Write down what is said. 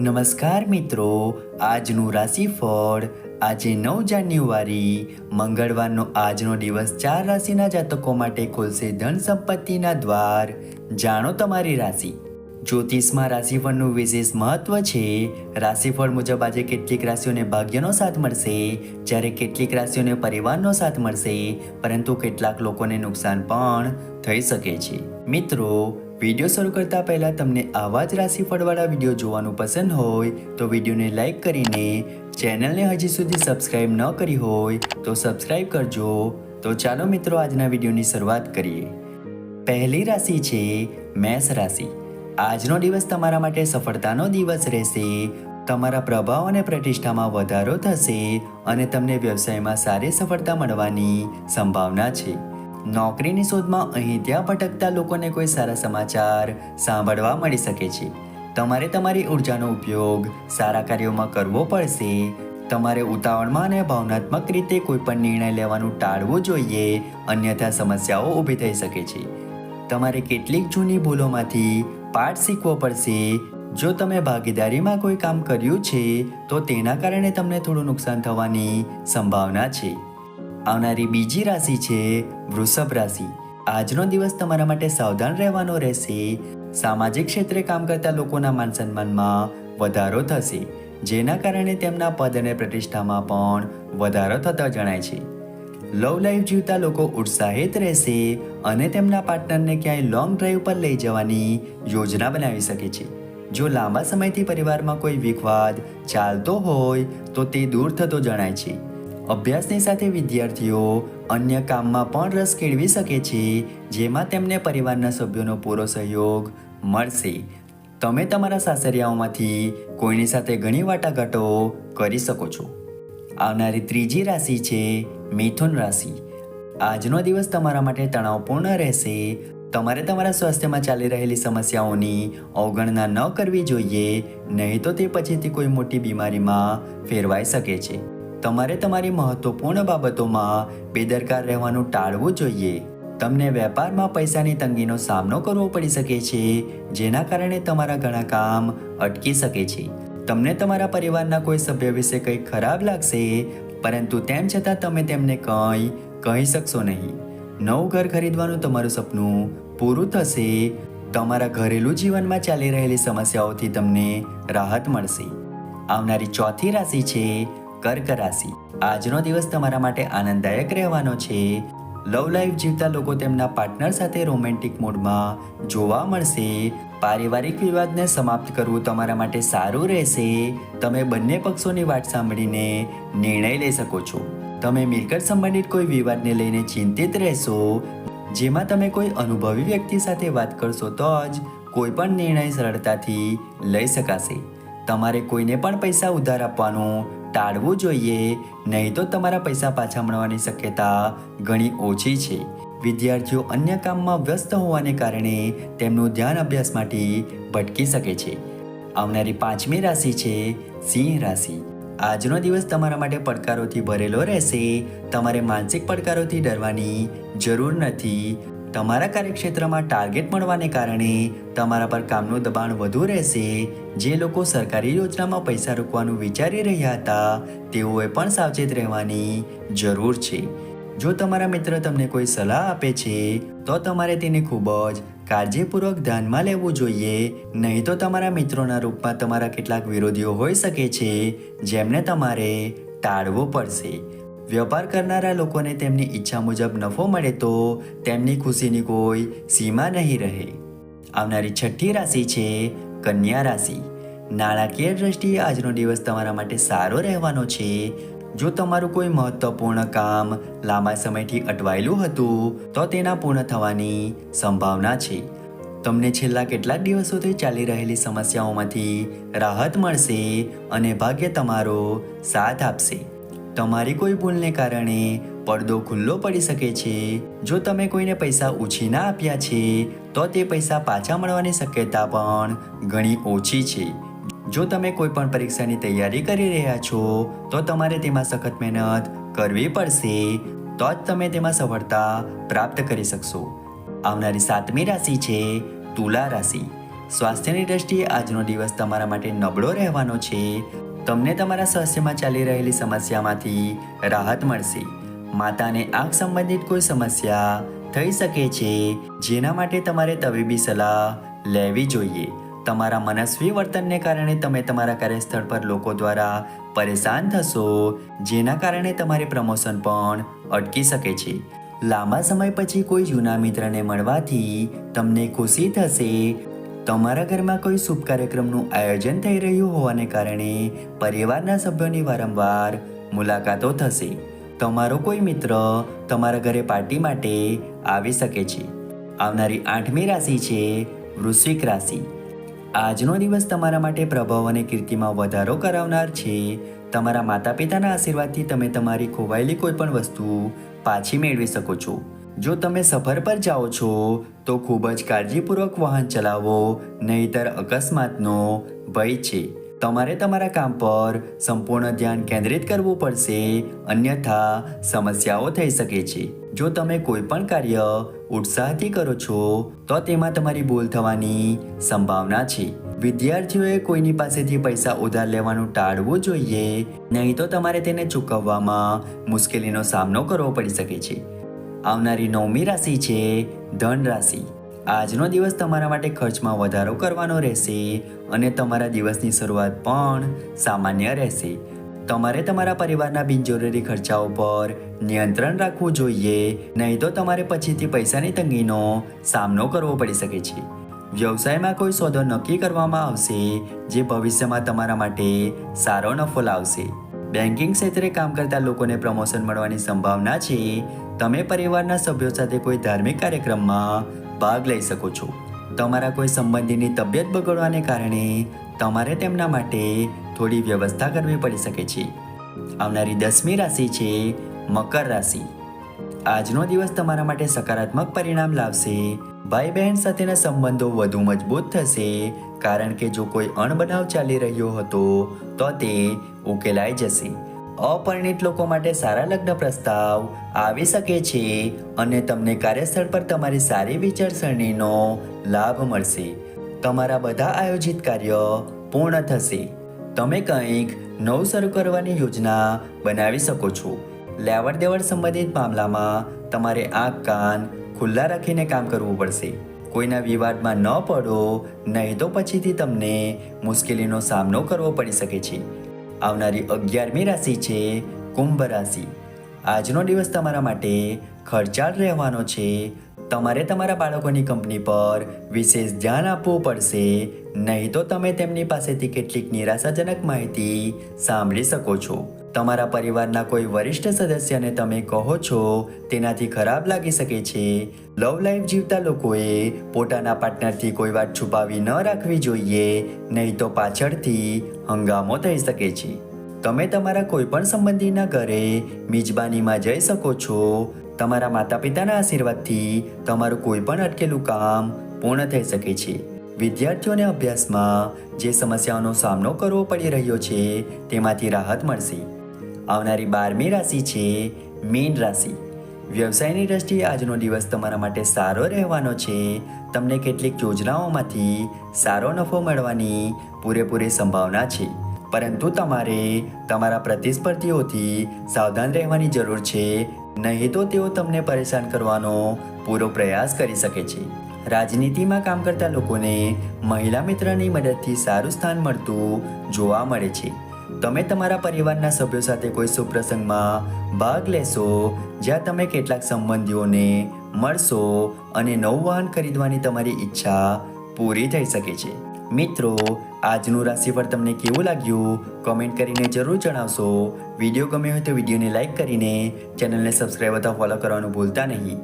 નમસ્કાર મિત્રો, આજનું રાશિફળ, આજે નવ જાન્યુઆરી, મંગળવારનો આજનો દિવસ ચાર રાશિના જાતકો માટે ખોલશે ધન સંપત્તિના દ્વાર. જાણો તમારી રાશિ. જ્યોતિષમાં રાશિફળનું વિશેષ મહત્વ છે. રાશિફળ મુજબ આજે કેટલીક રાશિઓને ભાગ્યનો સાથ મળશે, જ્યારે કેટલીક રાશિઓને પરિવારનો સાથ મળશે, પરંતુ કેટલાક લોકોને નુકસાન પણ થઈ શકે છે. મિત્રો વીડિયો શરૂ કરતા પહેલા તમને આવા જ રાશિફળવાળા વીડિયો જોવાનું પસંદ હોય તો વિડીયોને લાઈક કરીને ચેનલને હજી સુધી સબસ્ક્રાઇબ ન કરી હોય તો સબસ્ક્રાઇબ કરજો. તો ચાલો મિત્રો આજના વિડીયોની શરૂઆત કરીએ. પહેલી રાશિ છે મેષ રાશિ. આજનો દિવસ તમારા માટે સફળતાનો દિવસ રહેશે. તમારા પ્રભાવ અને પ્રતિષ્ઠામાં વધારો થશે અને તમને વ્યવસાયમાં સારી સફળતા મળવાની સંભાવના છે. નોકરીની શોધમાં અહીં ત્યાં ભટકતા લોકોને કોઈ સારા સમાચાર સાંભળવા મળી શકે છે. તમારે તમારી ઉર્જાનો ઉપયોગ સારા કાર્યોમાં કરવો પડશે. તમારે ઉતાવળમાં અને ભાવનાત્મક રીતે કોઈ પણ નિર્ણય લેવાનું ટાળવું જોઈએ. અન્યથા સમસ્યાઓ ઊભી થઈ શકે છે. તમારે કેટલીક જૂની ભૂલોમાંથી પાઠ શીખવો પડશે. જો તમે ભાગીદારીમાં કોઈ કામ કર્યું છે, તો તેના કારણે તમને થોડું નુકસાન થવાની સંભાવના છે. આવનારી બીજી રાશિ છે વૃષભ રાશિ. આજનો દિવસ તમારા માટે સાવધાન રહેવાનો રહેશે. સામાજિક ક્ષેત્રે કામ કરતા લોકોના માન સન્માનમાં વધારો થશે. જેના કારણે તેમના પદ અને પ્રતિષ્ઠામાં પણ વધારો થતો જણાય છે. લવ લાઈફ જીવતા લોકો ઉત્સાહિત રહેશે અને તેમના પાર્ટનરને ક્યાંય લોંગ ડ્રાઈવ પર લઈ જવાની યોજના બનાવી શકે છે. જો લાંબા સમયથી પરિવારમાં કોઈ વિખવાદ ચાલતો હોય તો તે દૂર થતો જણાય છે. અભ્યાસની સાથે વિદ્યાર્થીઓ અન્ય કામમાં પણ રસ કેળવી શકે છે, જેમાં તેમને પરિવારના સભ્યોનો પૂરો સહયોગ મળશે. તમે તમારા સાસરિયાઓમાંથી કોઈની સાથે ઘણી વાટાઘાટો કરી શકો છો. આવનારી ત્રીજી રાશિ છે મિથુન રાશિ. આજનો દિવસ તમારા માટે તણાવપૂર્ણ રહેશે. તમારે તમારા સ્વાસ્થ્યમાં ચાલી રહેલી સમસ્યાઓની અવગણના ન કરવી જોઈએ, નહીં તો તે પછીથી કોઈ મોટી બીમારીમાં ફેરવાઈ શકે છે. તમારે તમારી મહત્વપૂર્ણ બાબતોમાં બેદરકાર રહેવાનું ટાળવું જોઈએ. તમને વેપારમાં પૈસાની તંગીનો સામનો કરવો પડી શકે છે, જેના કારણે તમારા ઘણા કામ અટકી શકે છે. તમને તમારા પરિવારના કોઈ સભ્ય વિશે કંઈ ખરાબ લાગશે, પરંતુ તેમ છતાં તમે તેમને કંઈ કહી શકશો નહીં. નવું ઘર ખરીદવાનું તમારું સપનું પૂરું થશે. તમારા ઘરેલું જીવનમાં ચાલી રહેલી સમસ્યાઓથી તમને રાહત મળશે. આવનારી ચોથી રાશિ છે કર્ક રાશિ. આજનો દિવસ તમારા માટે આનંદદાયક રહેવાનો છે. લવ લાઈફ જીવતા લોકો તેમના પાર્ટનર સાથે રોમેન્ટિક મૂડમાં જોવા મળશે. પારિવારિક વિવાદને સમાપ્ત કરવું તમારા માટે સારું રહેશે. તમે બંને પક્ષોની વાત સાંભળીને નિર્ણય લઈ શકો છો. તમે મિલકત સંબંધિત કોઈ વિવાદને લઈને ચિંતિત રહેશો. જેમાં તમે કોઈ અનુભવી વ્યક્તિ સાથે વાત કરશો તો જ કોઈ પણ નિર્ણય સરળતાથી લઈ શકાશે. તમારે કોઈને પણ પૈસા ઉધાર આપવાનું ટાળવું જોઈએ, નહીં તો તમારા પૈસા પાછા મળવાની શક્યતા ઘણી ઓછી છે. વિદ્યાર્થીઓ અન્ય કામમાં વ્યસ્ત હોવાને કારણે તેમનું ધ્યાન અભ્યાસ માટે ભટકી શકે છે. આવનારી પાંચમી રાશિ છે સિંહ રાશિ. આજનો દિવસ તમારા માટે પડકારોથી ભરેલો રહેશે. તમારે માનસિક પડકારોથી ડરવાની જરૂર નથી. તમારા કાર્યક્ષેત્રમાં ટાર્ગેટ મળવાને કારણે તમારા પર કામનું દબાણ વધુ રહેશે. જે લોકો સરકારી યોજનામાં પૈસા રોકવાનું વિચારી રહ્યા હતા, તેઓએ પણ સાવચેત રહેવાની જરૂર છે. જો તમારા મિત્ર તમને કોઈ સલાહ આપે છે, તો તમારે તેને ખૂબ જ કાળજીપૂર્વક ધ્યાનમાં લેવું જોઈએ. નહીં તો તમારા મિત્રોના રૂપમાં તમારા કેટલાક વિરોધીઓ હોઈ શકે છે, જેમને તમારે ટાળવું પડશે. વેપાર કરનારા લોકોને તેમની ઈચ્છા મુજબ નફો મળે તો તેમની ખુશીની કોઈ સીમા નહીં રહે. આવનારી છઠ્ઠી રાશિ છે કન્યા રાશિ. નાણાકીય દ્રષ્ટિએ આજનો દિવસ તમારા માટે સારો રહેવાનો છે. જો તમારું કોઈ મહત્વપૂર્ણ કામ લાંબા સમયથી અટવાયેલું હતું, તો તેના પૂર્ણ થવાની સંભાવના છે. તમને છેલ્લા કેટલાક દિવસોથી ચાલી રહેલી સમસ્યાઓમાંથી રાહત મળશે અને ભાગ્ય તમારો સાથ આપશે. તમારી કોઈ ભૂલને કારણે પડદો ખુલ્લો પડી શકે છે. જો તમે કોઈને પૈસા ઉછીના આપ્યા છે, તો તે પૈસા પાછા મળવાની શક્યતા પણ ઘણી ઓછી છે. જો તમે કોઈ પણ પરીક્ષાની તૈયારી કરી રહ્યા છો, તો તમારે તેમાં સખત મહેનત કરવી પડશે. તો જ તમે તેમાં સફળતા પ્રાપ્ત કરી શકશો. આવનારી સાતમી રાશિ છે તુલા રાશિ. સ્વાસ્થ્યની દ્રષ્ટિએ આજનો દિવસ તમારા માટે નબળો રહેવાનો છે. તમને તમારા સ્વાસ્થ્યમાં ચાલી રહેલી સમસ્યામાંથી રાહત મળશે. માતાને આંખ સંબંધિત કોઈ સમસ્યા થઈ શકે છે, જેના માટે તમારે તબીબી સલાહ લેવી જોઈએ. તમારા મનસ્વી વર્તનને કારણે તમે તમારા કાર્યસ્થળ પર લોકો દ્વારા પરેશાન થશો, જેના કારણે તમારી પ્રમોશન પણ અટકી શકે છે. લાંબા સમય પછી કોઈ જૂના મિત્રને મળવાથી તમને ખુશી થશે તમારા ઘરમાં કોઈ શુભ કાર્યક્રમનું આયોજન થઈ રહ્યું હોવાને કારણે પરિવારના સભ્યોની વારંવાર મુલાકાતો થશે. તમારો કોઈ મિત્ર તમારા ઘરે પાર્ટી માટે આવી શકે છે. આવનારી આઠમી રાશિ છે વૃશ્વિક રાશિ. આજનો દિવસ તમારા માટે પ્રભાવ અને કીર્તિમાં વધારો કરાવનાર છે. તમારા માતા પિતાના આશીર્વાદથી તમે તમારી ખોવાયેલી કોઈપણ વસ્તુ પાછી મેળવી શકો છો. જો તમે સફર પર જાઓ છો, તો ખૂબ જ કાળજીપૂર્વક વાહન ચલાવો, નહીતર અકસ્માતનો ભય છે. તમારે તમારા કામ પર સંપૂર્ણ ધ્યાન કેન્દ્રિત કરવું પડશે, અન્યથા સમસ્યાઓ થઈ શકે છે. જો તમે કોઈ પણ કાર્ય ઉત્સાહથી કરો છો, તો તેમાં તમારી ભૂલ થવાની સંભાવના છે. વિદ્યાર્થીઓએ કોઈની પાસેથી પૈસા ઉધાર લેવાનું ટાળવું જોઈએ, નહીં તો તમારે તેને ચૂકવવામાં મુશ્કેલીનો સામનો કરવો પડી શકે છે. આવનારી નવમી રાશિ છે ધન રાશિ આજનો દિવસ તમારા માટે ખર્ચમાં વધારો કરવાનો રહેશે અને તમારા દિવસની શરૂઆત પણ સામાન્ય રહેશે. તમારે તમારા પરિવારના બિનજરૂરી ખર્ચાઓ પર નિયંત્રણ રાખવું જોઈએ, નહીં તો તમારે પછીથી પૈસાની તંગીનો સામનો કરવો પડી શકે છે. વ્યવસાયમાં કોઈ સોદો નક્કી કરવામાં આવશે, જે ભવિષ્યમાં તમારા માટે સારો નફો લાવશે. બેન્કિંગ ક્ષેત્રે કામ કરતા લોકોને પ્રમોશન મળવાની સંભાવના છે તમે પરિવારના સભ્યો સાથે કોઈ ધાર્મિક કાર્યક્રમમાં ભાગ લઈ શકો છો. તમારા કોઈ સંબંધીની તબિયત બગડવાને કારણે તમારે તેમના માટે થોડી વ્યવસ્થા કરવી પડી શકે છે. આવનારી દસમી રાશિ છે મકર રાશિ. આજનો દિવસ તમારા માટે સકારાત્મક પરિણામ લાવશે. ભાઈ બહેન સાથેના સંબંધો વધુ મજબૂત થશે, કારણ કે જો કોઈ અણબનાવ ચાલી રહ્યો હતો, તો તે ઉકેલાઈ જશે. અપરિણિત લોકો માટે સારા લગ્ન પ્રસ્તાવ આવી શકે છે અને તમને કાર્યસ્થળ પર તમારી સારી વિચારસરણીનો લાભ મળશે. તમારા બધા આયોજિત કાર્ય પૂર્ણ થશે. તમે કંઈક નવું શરૂ કરવાની યોજના બનાવી શકો છો. લેવડ દેવડ સંબંધિત મામલામાં તમારે આંખ, કાન ખુલ્લા રાખીને કામ કરવું પડશે. કોઈના વિવાદમાં ન પડો, નહીં તો પછીથી તમને મુશ્કેલીનો સામનો કરવો પડી શકે છે. આવનારી અગિયારમી રાશિ છે કુંભ રાશિ. આજનો દિવસ તમારા માટે ખર્ચાળ રહેવાનો છે. તમારે તમારા બાળકોની કંપની પર વિશેષ ધ્યાન આપવું પડશે. નહીં તો તમે તેમની પાસેથી કેટલીક નિરાશાજનક માહિતી સાંભળી શકો છો. તમારા પરિવારના કોઈ વરિષ્ઠ સદસ્યને તમે કહો છો, તેનાથી ખરાબ લાગી શકે છે. લવ લાઈફ જીવતા લોકોએ પોતાના પાર્ટનરથી કોઈ વાત છુપાવી ન રાખવી જોઈએ, નહીં તો પાછળથી હંગામો થઈ શકે છે. તમે તમારા કોઈપણ સંબંધીના ઘરે મિજબાનીમાં જઈ શકો છો. તમારા માતા પિતાના આશીર્વાદથી તમારું કોઈ પણ અટકેલું કામ પૂર્ણ થઈ શકે છે. વિદ્યાર્થીઓને અભ્યાસમાં જે સમસ્યાઓનો સામનો કરવો પડી રહ્યો છે, તેમાંથી રાહત મળશે. આવનારી બારમી રાશિ છે મીન રાશિ. વ્યવસાયની દ્રષ્ટિએ આજનો દિવસ તમારા માટે સારો રહેવાનો છે. તમને કેટલીક યોજનાઓમાંથી સારો નફો મળવાની પૂરેપૂરી સંભાવના છે. પરંતુ તમારે તમારા પ્રતિસ્પર્ધીઓથી સાવધાન રહેવાની જરૂર છે. નહીં તો તેઓ તમને પરેશાન કરવાનો પૂરો પ્રયાસ કરી શકે છે. રાજનીતિમાં કામ કરતા લોકોને મહિલા મિત્રની મદદથી સારું સ્થાન મળતું જોવા મળે છે. તમે તમારા પરિવારના સભ્યો સાથે કોઈ સુપ્રસંગમાં પ્રસંગમાં ભાગ લેશો, જ્યાં તમે કેટલાક સંબંધીઓને મળશો અને નવું વાહન ખરીદવાની તમારી ઈચ્છા પૂરી થઈ શકે છે. મિત્રો, આજનું રાશિફળ તમને કેવું લાગ્યું? કોમેન્ટ કરીને જરૂર જણાવશો. વીડિયો ગમ્યો હોય તો વિડીયોને લાઈક કરીને ચેનલને સબસ્ક્રાઈબ અથવા ફોલો કરવાનું ભૂલતા નહીં.